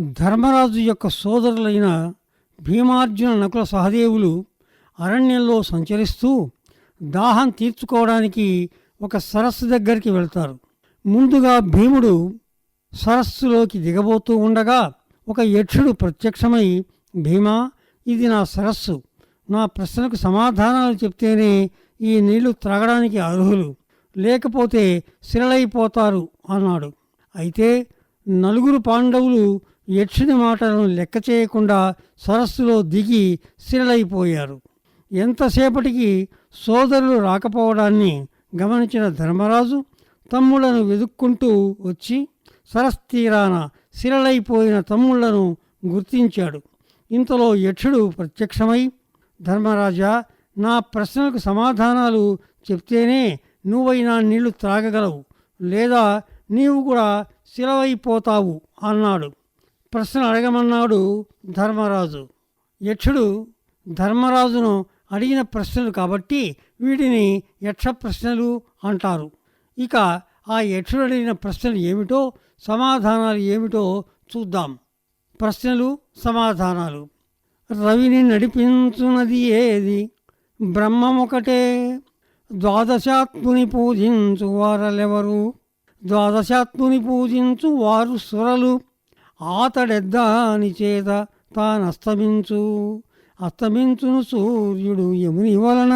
ధర్మరాజు యొక్క సోదరులైన భీమార్జున నకుల సహదేవులు అరణ్యంలో సంచరిస్తూ దాహం తీర్చుకోవడానికి ఒక సరస్సు దగ్గరికి వెళ్తారు. ముందుగా భీముడు సరస్సులోకి దిగబోతూ ఉండగా ఒక యక్షుడు ప్రత్యక్షమై భీమా ఇది నా సరస్సు. నా ప్రశ్నకు సమాధానాలు చెప్తేనే ఈ నీళ్ళు త్రాగడానికి అర్హులు. లేకపోతే శిలలైపోతారు అన్నాడు. అయితే నలుగురు పాండవులు యక్షుని మాటలను లెక్క చేయకుండా సరస్సులో దిగి సిరలైపోయారు ఎంతసేపటికి సోదరులు రాకపోవడాన్ని గమనించిన ధర్మరాజు తమ్ముళ్ళను వెదుక్కుంటూ వచ్చి సరస్తీరాన సిరలైపోయిన తమ్ముళ్ళను గుర్తించాడు. ఇంతలో యక్షుడు ప్రత్యక్షమై ధర్మరాజా నా ప్రశ్నలకు సమాధానాలు చెప్తేనే నువ్వైనా నీళ్ళు త్రాగగలవు లేదా నీవు కూడా శిలవైపోతావు అన్నాడు. ప్రశ్న అడగమన్నాడు ధర్మరాజు. యక్షుడు ధర్మరాజును అడిగిన ప్రశ్నలు కాబట్టి వీటిని యక్ష ప్రశ్నలు అంటారు. ఇక ఆ యక్షుడు అడిగిన ప్రశ్నలు ఏమిటో సమాధానాలు ఏమిటో చూద్దాం. ప్రశ్నలు సమాధానాలు. రవిని నడిపించున్నది ఏది? బ్రహ్మమొకటే ద్వాదశాత్ముని పూజించు వారలెవరు? ద్వాదశాత్ముని పూజించు వారు సురలు. ఆతడెద్దాని చేత తానస్తమించు. అస్తమించును సూర్యుడు యముని వలన.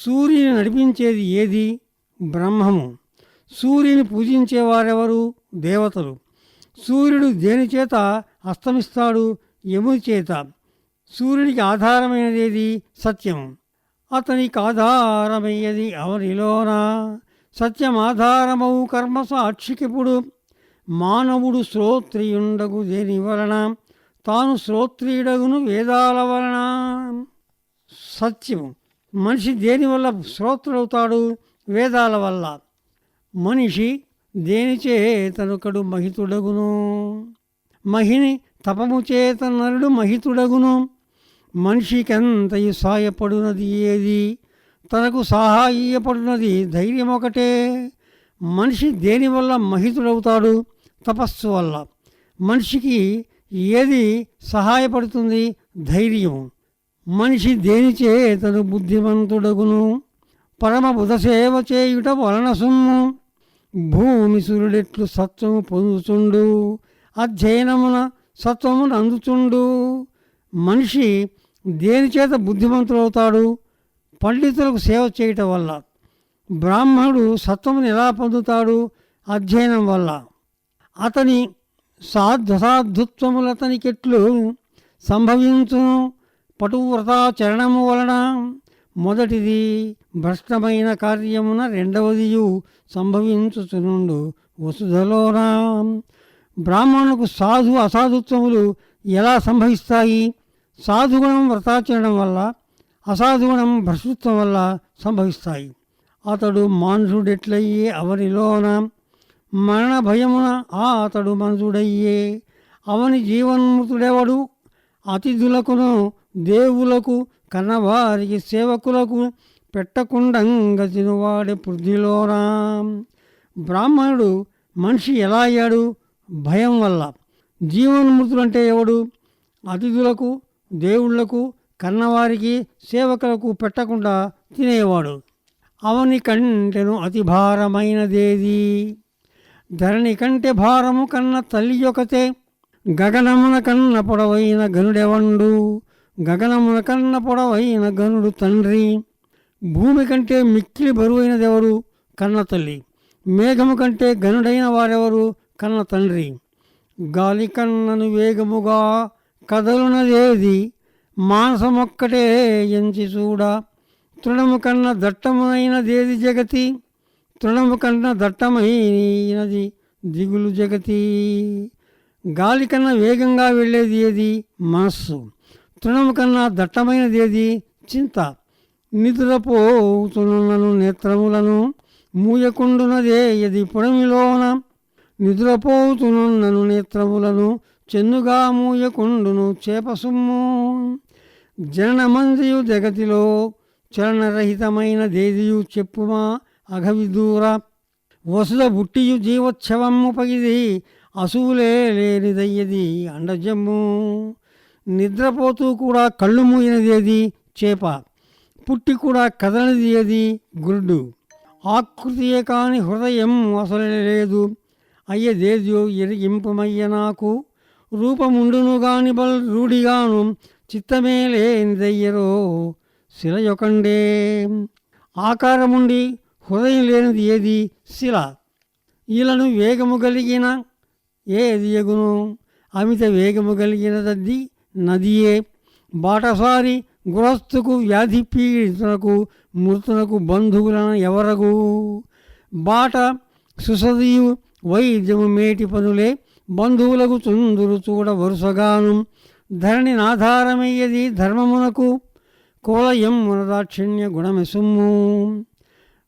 సూర్యుని నడిపించేది ఏది? బ్రహ్మము. సూర్యుని పూజించేవారెవరు? దేవతలు. సూర్యుడు దేని చేత అస్తమిస్తాడు? యముని చేత. సూర్యునికి ఆధారమైనదేది? సత్యం. అతనికి ఆధారమయ్యేది అవనిలోన సత్యం ఆధారమవు కర్మ సాక్షికిపుడు మానవుడు శ్రోత్రియుండగు దేని వలన? తాను శ్రోత్రియుడగును వేదాల వలన. సత్యం మనిషి దేనివల్ల శ్రోత్రుడవుతాడు? వేదాల వల్ల. మనిషి దేని చేతనొకడు మహితుడగును? మహిని తపము చేత నరుడు మహితుడగును. మనిషికెంతయు సాయపడునది ఏది? తనకు సహాయపడునది ధైర్యం ఒకటే మనిషి దేనివల్ల మహితుడవుతాడు? తపస్సు వల్ల. మనిషికి ఏది సహాయపడుతుంది? ధైర్యం. మనిషి దేనిచే తను బుద్ధిమంతుడగును? పరమ బుధ సేవ చేయుట వలన సొమ్ము భూమి సూర్యుడెట్లు సత్వము పొందుతుండు అధ్యయనమున సత్వమును అందుతుండు మనిషి దేనిచేత బుద్ధిమంతుడవుతాడు? పండితులకు సేవ చేయటం వల్ల. బ్రాహ్మణుడు సత్వమును ఎలా పొందుతాడు? అధ్యయనం వల్ల. అతని సాధ్వసాధుత్వములు అతనికెట్లు సంభవించును పటువ్రతాచరణము వలన మొదటిది భ్రష్టమైన కార్యమున రెండవదియు సంభవించుచునుండు వసుధలోనా. బ్రాహ్మణులకు సాధు అసాధుత్వములు ఎలా సంభవిస్తాయి? సాధుగుణం వ్రతాచరణం వల్ల అసాధుగుణం భ్రష్టత్వం వల్ల సంభవిస్తాయి. అతడు మానుషుడెట్లయ్యే అవనిలోన మరణ భయమున ఆ అతడు మనుషుడయ్యే అవని జీవన్మృతుడెవడు? అతిథులకును దేవులకు కన్నవారికి సేవకులకు పెట్టకుండంగా తినువాడే పృథ్వీలోనా? బ్రాహ్మణుడు మనిషి ఎలా అయ్యాడు? భయం వల్ల. జీవన్మృతులు అంటే ఎవడు? అతిథులకు దేవుళ్ళకు కన్నవారికి సేవకులకు పెట్టకుండా తినేవాడు. అవని కంటెను అతి భారమైనదేది ధరణి కంటే భారము కన్న తల్లి యొకతే గగనమున కన్న పొడవైన గనుడెవండు? గగనమున కన్న పొడవైన గనుడు తండ్రి. భూమి కంటే మిక్కిలి బరువైనదెవరు? కన్న తల్లి. మేఘము కంటే గనుడైన వారెవరు? కన్న తండ్రి. గాలి కన్నను వేగముగా కదలునదేది? మానసమొక్కటే ఎంచి చూడ. తృణము కన్న దట్టమునైనదేది జగతి? తృణము కన్నా దట్టమైనది దిగులు జగతి. గాలి కన్నా వేగంగా వెళ్ళేది ఏది? మనస్సు. తృణము కన్నా దట్టమైనది ఏది? చింత. నిద్రపోతున్నను నేత్రములను మూయకుండునదే ఇది పుడమిలోన నిద్రపోతున్నను నేత్రములను చెన్నుగా మూయకుండును చేప సొమ్ము జగతిలో చలనరహితమైన దేదియు చెప్పుమా? అఘవిదూర వసుద బుట్టియు జీవోత్సవము పగిది అసువులే లేనిదయ్యది అండజమ్ము. నిద్రపోతూ కూడా కళ్ళు మూయినదేది చేప. పుట్టి కూడా కదలనిది ఏది గురుడు. ఆకృతియే కాని హృదయం అసలే లేదు. అయ్యదేద్యో ఎరిగింపమయ్య నాకు. రూపముండును గాని బల్ రూఢిగాను చిత్తమే లేనిదయ్యరో శిలయొకండే. ఆకారముండి హృదయం లేనిది ఏది? శిల. ఈలను వేగము కలిగిన ఏది ఎగును? అమిత వేగము కలిగినది నదియే. బాటసారి గృహస్థుకు వ్యాధి పీడితునకు మృతునకు బంధువులను ఎవరగు? బాట సుసదియు వైద్యము మేటి పనులే. బంధువులకు చుందురు చూడ వరుసగాను. ధరణి నాధారమయ్యది ధర్మమునకు. కోలయం మునదాక్షిణ్య గుణమె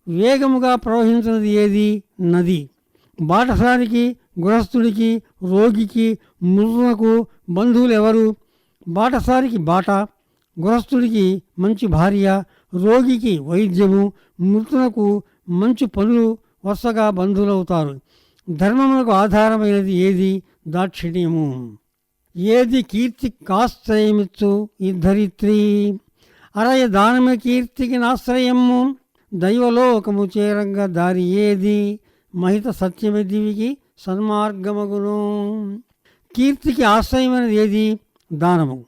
వేగముగా ప్రవహించినది ఏది? నది. బాటసారికి గృహస్థుడికి రోగికి మృతునకు బంధువులు ఎవరు బాటసారికి బాట గృహస్థుడికి మంచి భార్య రోగికి వైద్యము మృతునకు మంచి పనులు వరుసగా బంధువులవుతారు. ధర్మమునకు ఆధారమైనది ఏది? దాక్షిణ్యము. ఏది కీర్తి కాశ్రయమిచ్చు ధరిత్రి? అరయ దానమే కీర్తికి నాశ్రయము. దైవలోకము చేరంగ దారి ఏది? మహిత సత్యమే దివికి సన్మార్గమగును. కీర్తికి ఆశ్రయమైనది ఏది? దానము.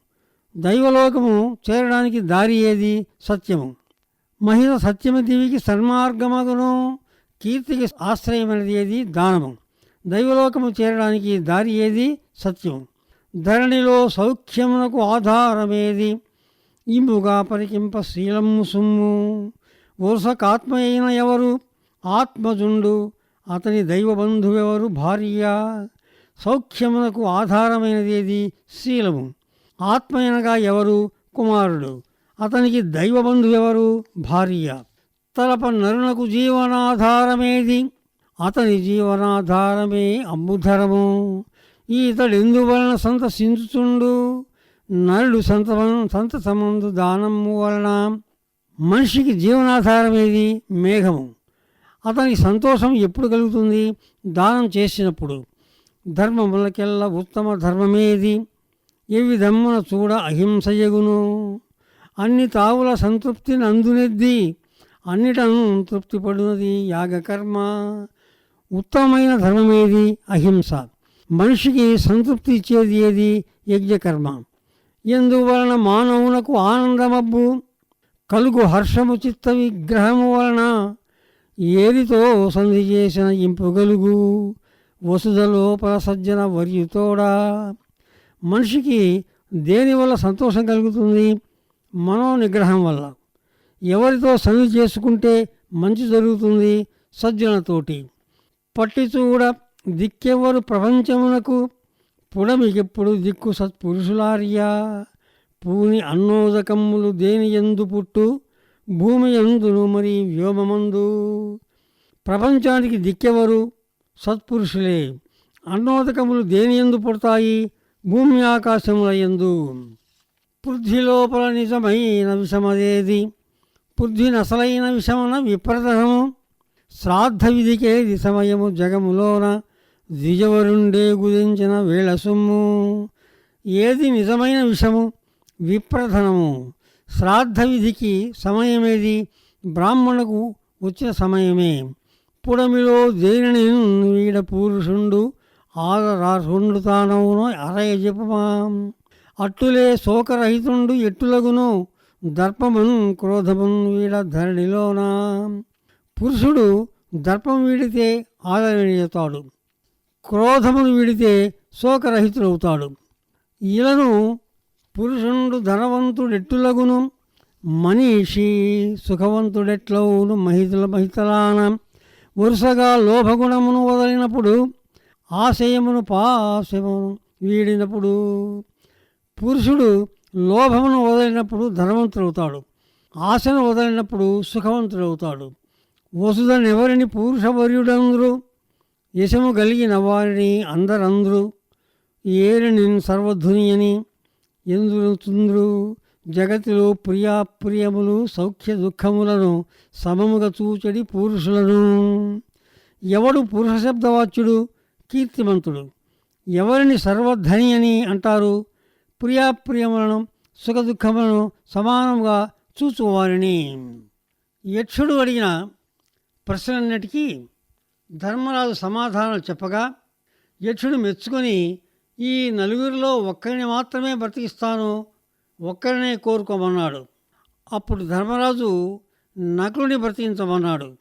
దైవలోకము చేరడానికి దారి ఏది? సత్యము. మహిళ సత్యమ దివికి సన్మార్గమగును. కీర్తికి ఆశ్రయమైనది ఏది? దానము. దైవలోకము చేరడానికి దారి ఏది? సత్యము. ధరణిలో సౌఖ్యమునకు ఆధారమేది? ఇంబుగా పరికింప శీలము సుమ్ము. వరుసకాత్మ అయిన ఎవరు? ఆత్మజుండు. అతని దైవబంధువెవరు? భార్య. సౌఖ్యమునకు ఆధారమైనదేది? శీలము. ఆత్మయనగా ఎవరు? కుమారుడు. అతనికి దైవబంధువెవరు? భార్య. తలప నరునకు జీవనాధారమేది? అతని జీవనాధారమే అమ్ముధరము ఈతడు ఎందువలన సంతసించుచుండు? నరుడు సంత సంతసమందు దానము వలన మనిషికి జీవనాధారమేది మేఘము. అతనికి సంతోషం ఎప్పుడు కలుగుతుంది? దానం చేసినప్పుడు. ధర్మములకెల్లా ఉత్తమ ధర్మమేది ఏ విధమున చూడ అహింసయగును అన్ని తావుల సంతృప్తిని అందునెద్ది. అన్నిటను తృప్తి పడినది యాగకర్మ. ఉత్తమమైన ధర్మమేది అహింస. మనిషికి సంతృప్తి ఇచ్చేది ఏది? యజ్ఞకర్మ. ఎందువలన మానవునకు ఆనందమబ్బు? కలుగు హర్షము చిత్త విగ్రహము వలన ఏరితో సంధి చేసిన ఇంపుగలుగు వసుధ లోపల సజ్జన వర్యుతోడా మనిషికి దేని వల్ల సంతోషం కలుగుతుంది? మనో నిగ్రహం వల్ల. ఎవరితో సంధి చేసుకుంటే మంచి జరుగుతుంది? సజ్జనతోటి పట్టి చూడ దిక్కెవరు ప్రపంచమునకు? పుడమికెప్పుడు దిక్కు సత్పురుషులార్యా? పూని అన్నోదకమ్ములు దేని ఎందు పుట్టు? భూమి ఎందును మరి వ్యోమమందు. ప్రపంచానికి దిక్కెవరు? సత్పురుషులే. అన్నోదకములు దేని ఎందు పుడతాయి? భూమి ఆకాశముల ఎందు పృథ్వీలోపల నిజమైన విషమదేది? పృథ్వీ నసలైన విషమన విప్రదహము? శ్రాద్ధ విధికేది సమయము జగములోన? ద్విజవరుండే గురించిన వేళ సొమ్ము? ఏది నిజమైన విషము? విప్రధనము. శ్రాద్ధ విధికి సమయమేది? బ్రాహ్మణకు వచ్చిన సమయమే. పుడమిలో దేనిని వీడ పురుషుండు ఆదరాసుండు తానవును అరయ జపమా. అట్టులే శోకరహితుండు ఎట్టులగును దర్పమున్ క్రోధమున్ వీడ ధరణిలోనా. పురుషుడు దర్పం వీడితే ఆదరణీయతాడు. క్రోధమును వీడితే శోకరహితుడవుతాడు. ఇలను పురుషుండు ధనవంతుడెట్టులగును మనీషి సుఖవంతుడెట్లవును మహితుల మహితలాన. వరుసగా లోభగుణమును వదలినప్పుడు ఆశయమును పాశయమును వీడినప్పుడు. పురుషుడు లోభమును వదిలినప్పుడు ధనవంతుడవుతాడు. ఆశను వదిలినప్పుడు సుఖవంతుడవుతాడు. వసుధనెవరిని పురుషవర్యుడందరూ? యశము కలిగిన వారిని అందరందరూ. ఏరిని సర్వధుని అని ఎందుతుంద్రు జగతిలో ప్రియాప్రియములు సౌఖ్య దుఃఖములను సమముగా చూచడి పురుషులను. ఎవడు పురుష శబ్దవాచ్యుడు కీర్తిమంతుడు. ఎవరిని సర్వధని అని అంటారు? ప్రియాప్రియములను సుఖదుఖములను సమానంగా చూచువారిని. యక్షుడు అడిగిన ప్రశ్నలన్నిటికీ ధర్మరాజు సమాధానం చెప్పగా యక్షుడు మెచ్చుకొని ఈ నలుగురిలో ఒక్కరిని మాత్రమే బ్రతికిస్తాను ఒక్కరినే కోరుకోమన్నాడు. అప్పుడు ధర్మరాజు నకులుని బ్రతికించమన్నాడు.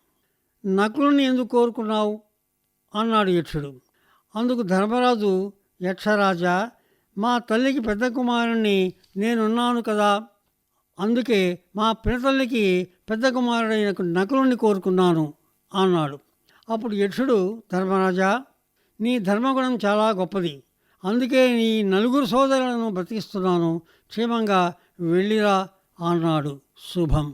నకులుని ఎందుకు కోరుకున్నావు? అన్నాడు యక్షుడు. అందుకు ధర్మరాజు యక్షరాజా మా తల్లికి పెద్ద కుమారుణ్ణి నేనున్నాను కదా. అందుకే మా పినతల్లికి పెద్ద కుమారుడైన నకులుని కోరుకున్నాను అన్నాడు. అప్పుడు యక్షుడు ధర్మరాజా నీ ధర్మగుణం చాలా గొప్పది. అందుకే నీ నలుగురు సోదరులను బ్రతికిస్తున్నాను. క్షేమంగా వెళ్ళిరా అన్నాడు శుభం.